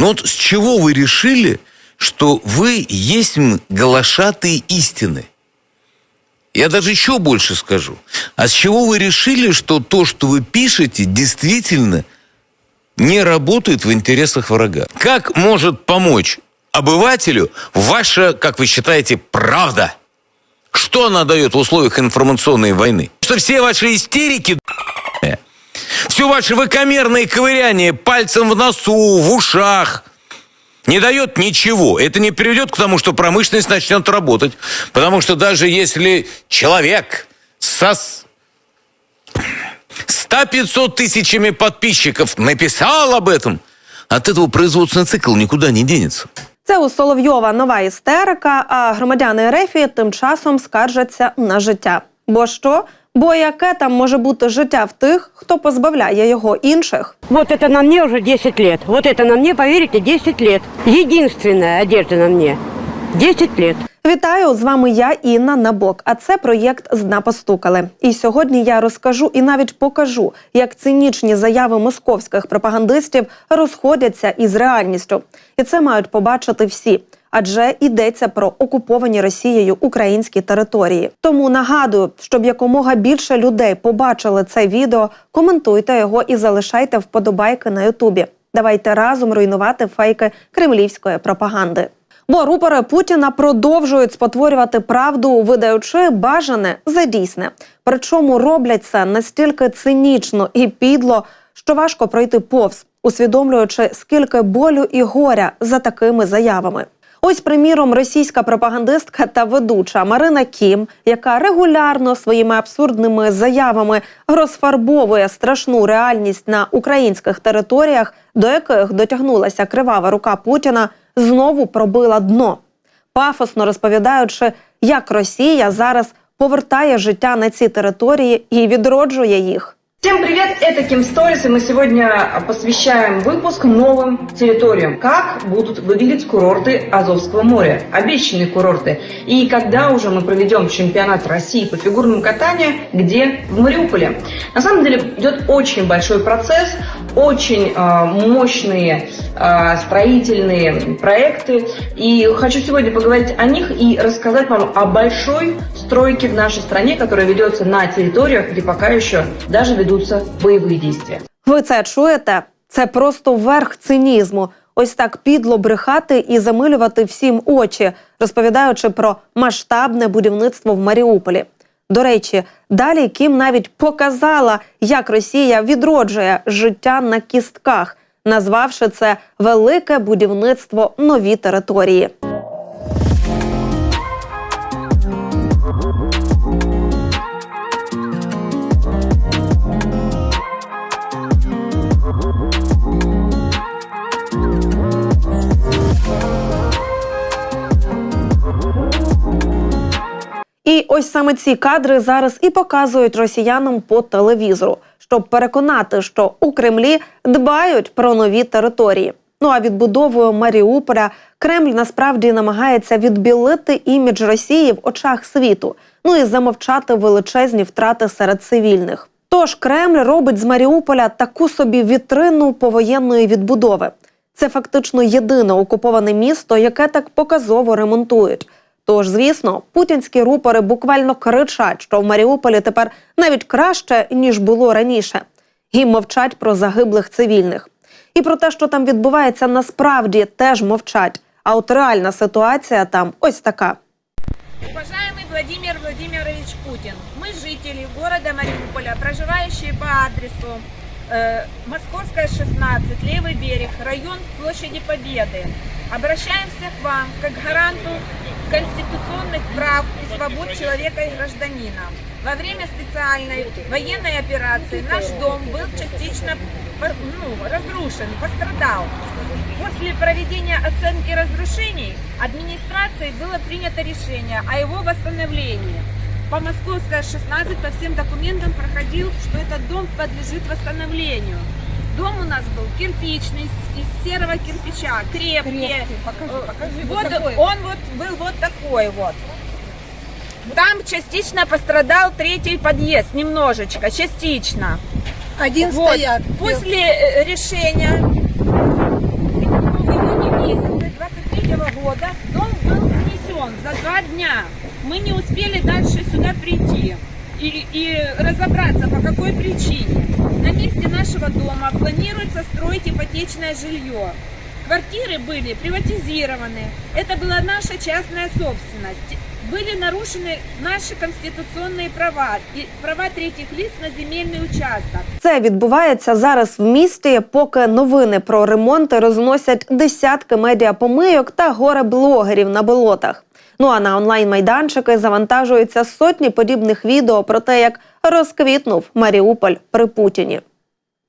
Ну вот с чего вы решили, что вы есть глашатые истины? Я даже еще больше скажу. А с чего вы решили, что то, что вы пишете, действительно не работает в интересах врага? Как может помочь обывателю ваша, как вы считаете, правда? Что она дает в условиях информационной войны? Что все ваши истерики, все ваше выкомерное ковыряние пальцем в носу, в ушах не дает ничего. Это не приведет к тому, что промышленность начнет работать. Потому что даже если человек со с- 100-500 тысячами подписчиков написал об этом, от этого производственный цикл никуда не денется. Це у Соловйова нова істерика, а громадяни Ерефії тим часом скаржаться на життя. Бо що? Бо яке там може бути життя в тих, хто позбавляє його інших? Вот это на мне уже 10 лет. Вот это на мне, поверите, 10 лет. Единственная одежда на мне. 10 лет. Вітаю з вами я Інна Набок. А це проєкт «Зна постукали. І сьогодні я розкажу і навіть покажу, як цинічні заяви московських пропагандистів розходяться із реальністю. І це мають побачити всі. Адже йдеться про окуповані Росією українські території. Тому нагадую, щоб якомога більше людей побачили це відео, коментуйте його і залишайте вподобайки на Ютубі. Давайте разом руйнувати фейки кремлівської пропаганди. Бо рупори Путіна продовжують спотворювати правду, видаючи бажане за дійсне. Причому роблять це настільки цинічно і підло, що важко пройти повз, усвідомлюючи, скільки болю і горя за такими заявами. Ось, приміром, російська пропагандистка та ведуча Марина Кім, яка регулярно своїми абсурдними заявами розфарбовує страшну реальність на українських територіях, до яких дотягнулася кривава рука Путіна, знову пробила дно, пафосно розповідаючи, як Росія зараз повертає життя на ці території і відроджує їх. Всем привет, это Ким Сторис, и мы сегодня посвящаем выпуск новым территориям. Как будут выглядеть курорты Азовского моря, обещанные курорты. И когда уже мы проведем чемпионат России по фигурному катанию, где? В Мариуполе. На самом деле идет очень большой процесс, очень э, мощные э, строительные проекты. И хочу сегодня поговорить о них и рассказать вам о большой стройке в нашей стране, которая ведется на территориях, где пока еще даже ведутся боевые действия. Ви це чуєте? Це просто верх цинізму. Ось так підло брехати і замилювати всім очі, розповідаючи про масштабне будівництво в Маріуполі. До речі, далі Кім навіть показала, як Росія відроджує життя на кістках, назвавши це велике будівництво нові території. І ось саме ці кадри зараз і показують росіянам по телевізору, щоб переконати, що у Кремлі дбають про нові території. Ну а відбудовою Маріуполя Кремль насправді намагається відбілити імідж Росії в очах світу, ну і замовчати величезні втрати серед цивільних. Тож Кремль робить з Маріуполя таку собі вітрину повоєнної відбудови. Це фактично єдине окуповане місто, яке так показово ремонтують. Тож, звісно, путінські рупори буквально кричать, що в Маріуполі тепер навіть краще ніж було раніше, і мовчать про загиблих цивільних. І про те, що там відбувається насправді, теж мовчать. А от реальна ситуація там ось така. Уважаемый Владимир Владимирович Путин, мы жители города Мариуполя, проживающие по адресу э, Московская, 16, Левый берег, район Площади Победы, обращаемся к вам как гаранту конституционных прав и свобод человека и гражданина. Во время специальной военной операции наш дом был частично ну, разрушен, пострадал. После проведения оценки разрушений администрацией было принято решение о его восстановлении. По Московской 16 по всем документам проходил, что этот дом подлежит восстановлению. Дом у нас был кирпичный, из серого кирпича, крепкий. Покажи, вот он вот был вот такой вот. Там частично пострадал третий подъезд, немножечко, частично. Один Вот. стоят. После э, решения новый года дом был снесен за два дня. Мы не успели дальше сюда прийти и, и разобраться, по какой причине. На месте нашего дома планируется строить ипотечное жилье. Квартиры были приватизированы. Это была наша частная собственность. Были нарушены наши конституционные права и права третьих лиц на земельный участок. Це відбувається зараз в місті, поки новини про ремонти розносять десятки медіапомийок та горе блогерів на болотах. Ну а на онлайн-майданчики завантажуються сотні подібних відео про те, як розквітнув Маріуполь при Путіні.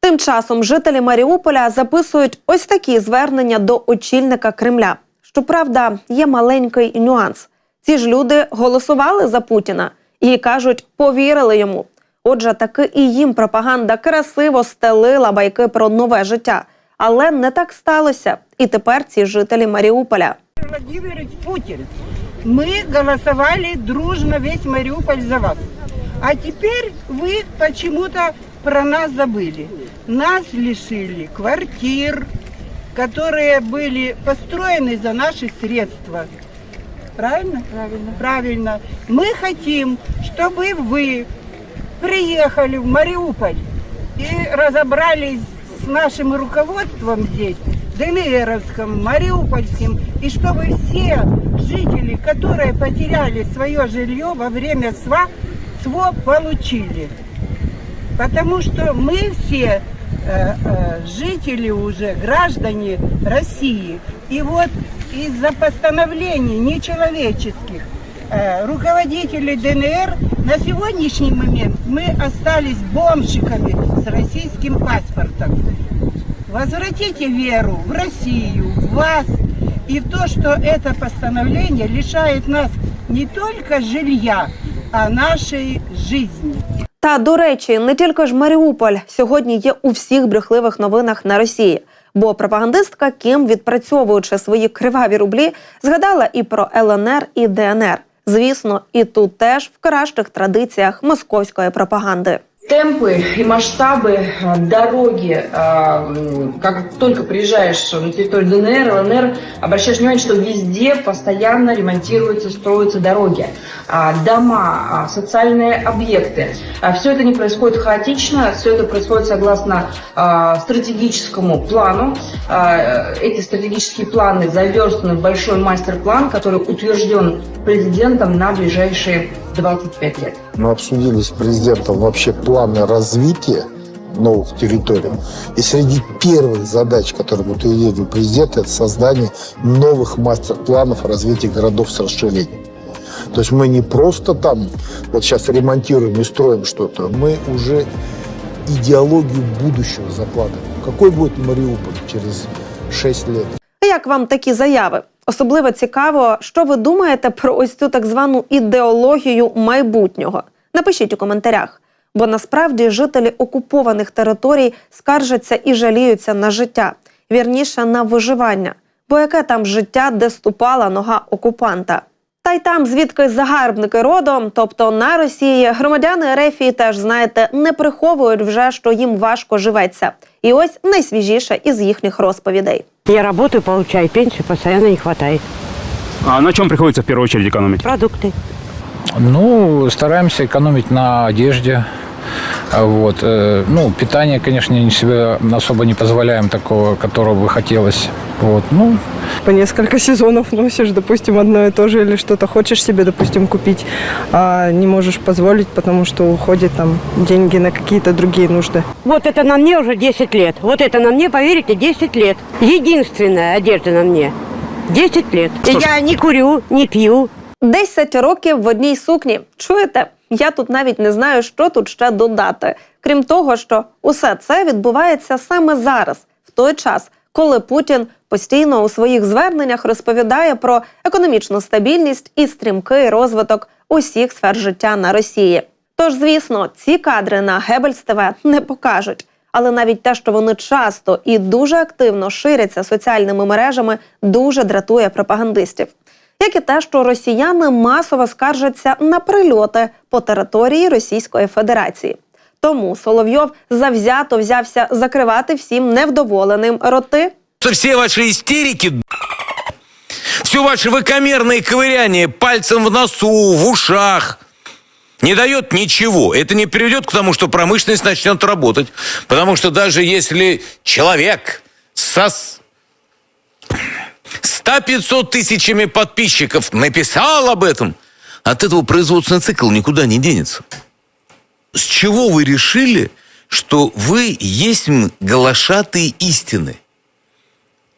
Тим часом жителі Маріуполя записують ось такі звернення до очільника Кремля. Щоправда, є маленький нюанс. Ці ж люди голосували за Путіна і кажуть, повірили йому. Отже, таки і їм пропаганда красиво стелила байки про нове життя. Але не так сталося. І тепер ці жителі Маріуполя. Владимирович Путин. Мы голосовали дружно весь Мариуполь за вас. А теперь вы почему-то про нас забыли. Нас лишили квартир, которые были построены за наши средства. Правильно? Правильно. Правильно. Мы хотим, чтобы вы приехали в Мариуполь и разобрались с нашим руководством здесь, ДНРовским, Мариупольским, и чтобы все жители, которые потеряли свое жилье во время СВА, СВО получили. Потому что мы все э, э, жители уже, граждане России. И вот из-за постановлений нечеловеческих э, руководителей ДНР на сегодняшний момент мы остались бомжиками с российским паспортом. Возвратите веру в Россию, в вас и в то, что это постановление лишает нас не только жилья, а нашей жизни. Та до речі, не тільки ж Маріуполь сьогодні є у всіх брехливих новинах на Росії. Бо пропагандистка Кім, відпрацьовуючи свої криваві рублі, згадала і про ЛНР і ДНР. Звісно, і тут теж в кращих традиціях московської пропаганди. Темпы и масштабы э, дороги, э, как только приезжаешь на территорию ДНР, ЛНР, обращаешь внимание, что везде постоянно ремонтируются, строятся дороги, а, дома, а, социальные объекты. Все это не происходит хаотично, все это происходит согласно а, стратегическому плану. А, Эти стратегические планы заверстаны в большой мастер-план, который утвержден президентом на ближайшие 25 лет. Мы обсудили с президентом вообще планы развития новых территорий. И среди первых задач, которые будут утвердил президент, это создание новых мастер-планов развития городов с расширением. То есть мы не просто там вот сейчас ремонтируем и строим что-то, мы уже идеологию будущего закладываем. Какой будет Мариуполь через 6 лет? Як вам такі заяви? Особливо цікаво, що ви думаєте про ось цю так звану ідеологію майбутнього. Напишіть у коментарях. Бо насправді жителі окупованих територій скаржаться і жаліються на життя, вірніше на виживання. Бо яке там життя, де ступала нога окупанта? Та й там, звідки загарбники родом, тобто на Росії, громадяни Ерефії теж знаєте, не приховують вже, що їм важко живеться. І ось найсвіжіше із їхніх розповідей. Я работаю, получаю пенсию, постоянно не хватает. А на чем приходится в первую очередь экономить? Продукты. Ну, стараемся экономить на одежде. А Вот. э, Ну, питание, конечно, не себе особо не позволяем такого, которого бы хотелось. Вот. Ну, по несколько сезонов носишь, допустим, одно и то же, или что-то хочешь себе, допустим, купить, а не можешь позволить, потому что уходят там деньги на какие-то другие нужды. Вот это на мне уже 10 лет. Вот это на мне, поверите, 10 лет. Единственная одежда на мне. 10 лет. Что ж- Я не курю, не пью. 10 років в одній сукні. Чуєте? Я тут навіть не знаю, що тут ще додати. Крім того, що усе це відбувається саме зараз, в той час, коли Путін постійно у своїх зверненнях розповідає про економічну стабільність і стрімкий розвиток усіх сфер життя на Росії. Тож, звісно, ці кадри на Гебельс ТВ не покажуть. Але навіть те, що вони часто і дуже активно ширяться соціальними мережами, дуже дратує пропагандистів як і те, що росіяни масово скаржаться на прильоти по території Російської Федерації. Тому Соловйов завзято взявся закривати всім невдоволеним роти. Все ваши истерики все ваше выкомерное ковыряние пальцем в носу, в ушах не дает ничего. Это не приведет к тому, что промышленность начнет работать. Потому что даже если человек со с- 100-500 тысячами подписчиков написал об этом, от этого производственный цикл никуда не денется. С чего вы решили, что вы есть глашатые истины?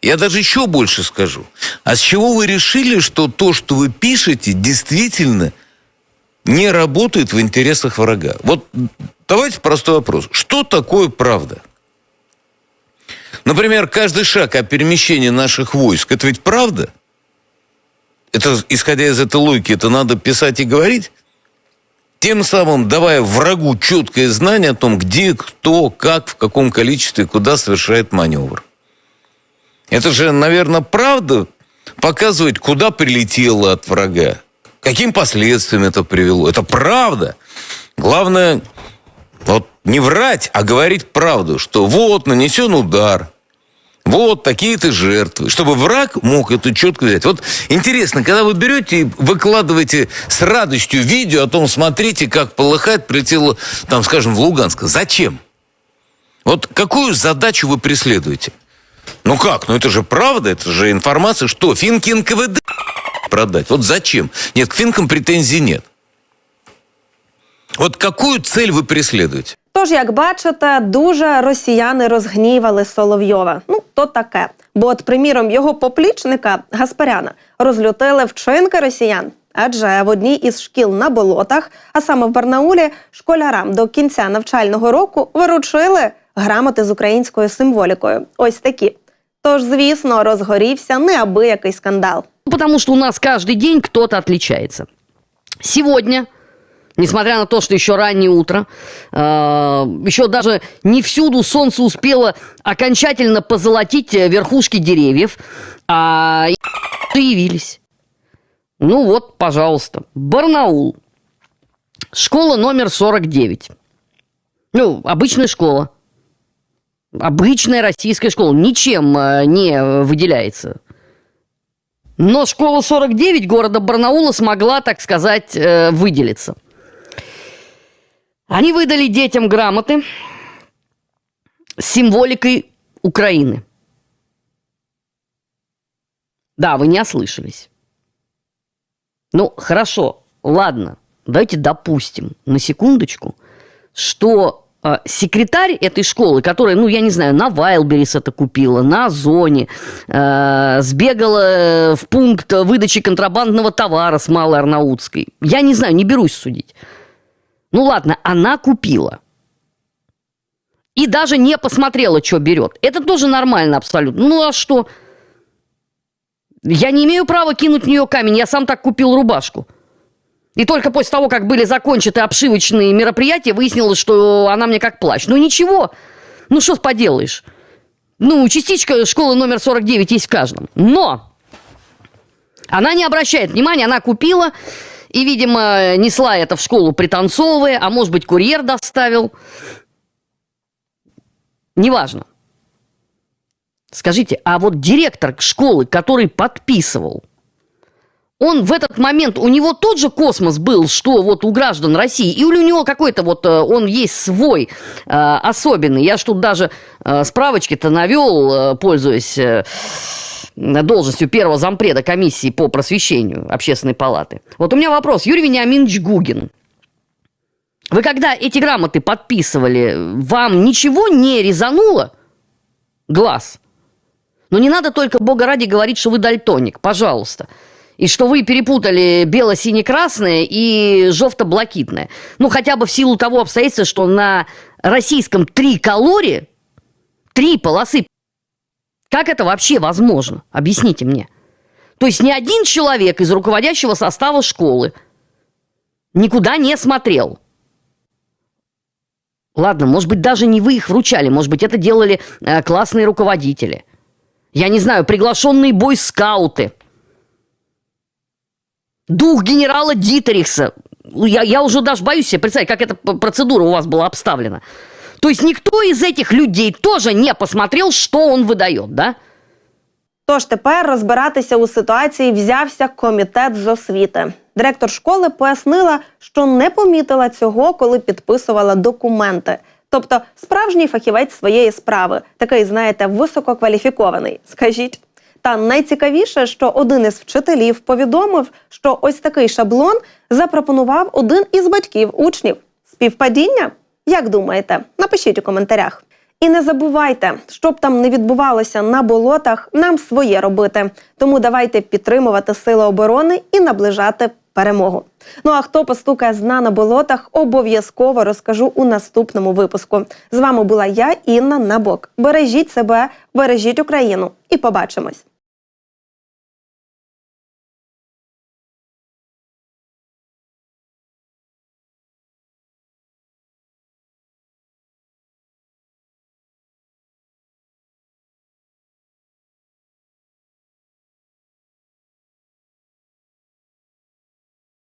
Я даже еще больше скажу. А с чего вы решили, что то, что вы пишете, действительно не работает в интересах врага? Вот давайте простой вопрос. Что такое правда? Например, каждый шаг о перемещении наших войск, это ведь правда? Это, исходя из этой логики, это надо писать и говорить? Тем самым давая врагу четкое знание о том, где, кто, как, в каком количестве, куда совершает маневр. Это же, наверное, правда показывать, куда прилетело от врага. Каким последствиям это привело. Это правда. Главное, вот не врать, а говорить правду, что вот нанесен удар, вот такие-то жертвы, чтобы враг мог это четко взять. Вот интересно, когда вы берете и выкладываете с радостью видео о том, смотрите, как полыхает, прилетело, там, скажем, в Луганск. Зачем? Вот какую задачу вы преследуете? Ну как? Ну это же правда, это же информация, что финки НКВД продать. Вот зачем? Нет, к финкам претензий нет. Вот какую цель вы преследуете? Тож, як бачите, дуже росіяни розгнівали Соловйова. Ну, то таке. Бо, от, приміром, його поплічника Гаспаряна розлютили вчинки росіян. Адже в одній із шкіл на болотах, а саме в Барнаулі, школярам до кінця навчального року виручили грамоти з українською символікою. Ось такі. Тож, звісно, розгорівся неабиякий скандал. Потому что у нас каждый день кто-то отличается. Сегодня, несмотря на то, что еще раннее утро, э, еще даже не всюду солнце успело окончательно позолотить э, верхушки деревьев, а явились. Ну вот, пожалуйста, Барнаул. Школа номер 49. Ну, обычная школа. Обычная российская школа. Ничем э, не выделяется. Но школа 49 города Барнаула смогла, так сказать, э, выделиться. Они выдали детям грамоты с символикой Украины. Да, вы не ослышались. Ну, хорошо, ладно, давайте допустим на секундочку, что секретарь этой школы, которая, ну, я не знаю, на Вайлберис это купила, на Озоне, э, сбегала в пункт выдачи контрабандного товара с Малой Арнаутской. Я не знаю, не берусь судить. Ну, ладно, она купила. И даже не посмотрела, что берет. Это тоже нормально абсолютно. Ну, а что? Я не имею права кинуть в нее камень. Я сам так купил рубашку. И только после того, как были закончены обшивочные мероприятия, выяснилось, что она мне как плащ. Ну ничего, ну что поделаешь. Ну, частичка школы номер 49 есть в каждом. Но она не обращает внимания, она купила и, видимо, несла это в школу пританцовывая, а может быть, курьер доставил. Неважно. Скажите, а вот директор школы, который подписывал, он в этот момент, у него тот же космос был, что вот у граждан России, или у него какой-то вот, э, он есть свой э, особенный. Я ж тут даже э, справочки-то навел, э, пользуясь э, должностью первого зампреда комиссии по просвещению общественной палаты. Вот у меня вопрос. Юрий Вениаминович Гугин, вы когда эти грамоты подписывали, вам ничего не резануло глаз? Но не надо только, бога ради, говорить, что вы дальтоник, пожалуйста. И что вы перепутали бело-сине-красное и жовто-блакитное. Ну, хотя бы в силу того обстоятельства, что на российском три калории, три полосы. Как это вообще возможно? Объясните мне. То есть ни один человек из руководящего состава школы никуда не смотрел. Ладно, может быть, даже не вы их вручали, может быть, это делали э, классные руководители. Я не знаю, приглашенные бойскауты. Дух генерала Дитерихса. Я, я уже даже боюсь себе представить, как эта п- процедура у вас была обставлена. То есть никто из этих людей тоже не посмотрел, что он выдает, да? Тож тепер розбиратися у ситуації взявся комітет з освіти. Директор школи пояснила, що не помітила цього, коли підписувала документи. Тобто справжній фахівець своєї справи, такий, знаєте, висококваліфікований. Скажіть. Та найцікавіше, що один із вчителів повідомив, що ось такий шаблон запропонував один із батьків учнів. Співпадіння? Як думаєте? Напишіть у коментарях. І не забувайте, щоб там не відбувалося на болотах, нам своє робити. Тому давайте підтримувати сили оборони і наближати перемогу. Ну а хто постукає з дна на болотах, обов'язково розкажу у наступному випуску. З вами була я, Інна Набок. Бережіть себе, бережіть Україну і побачимось.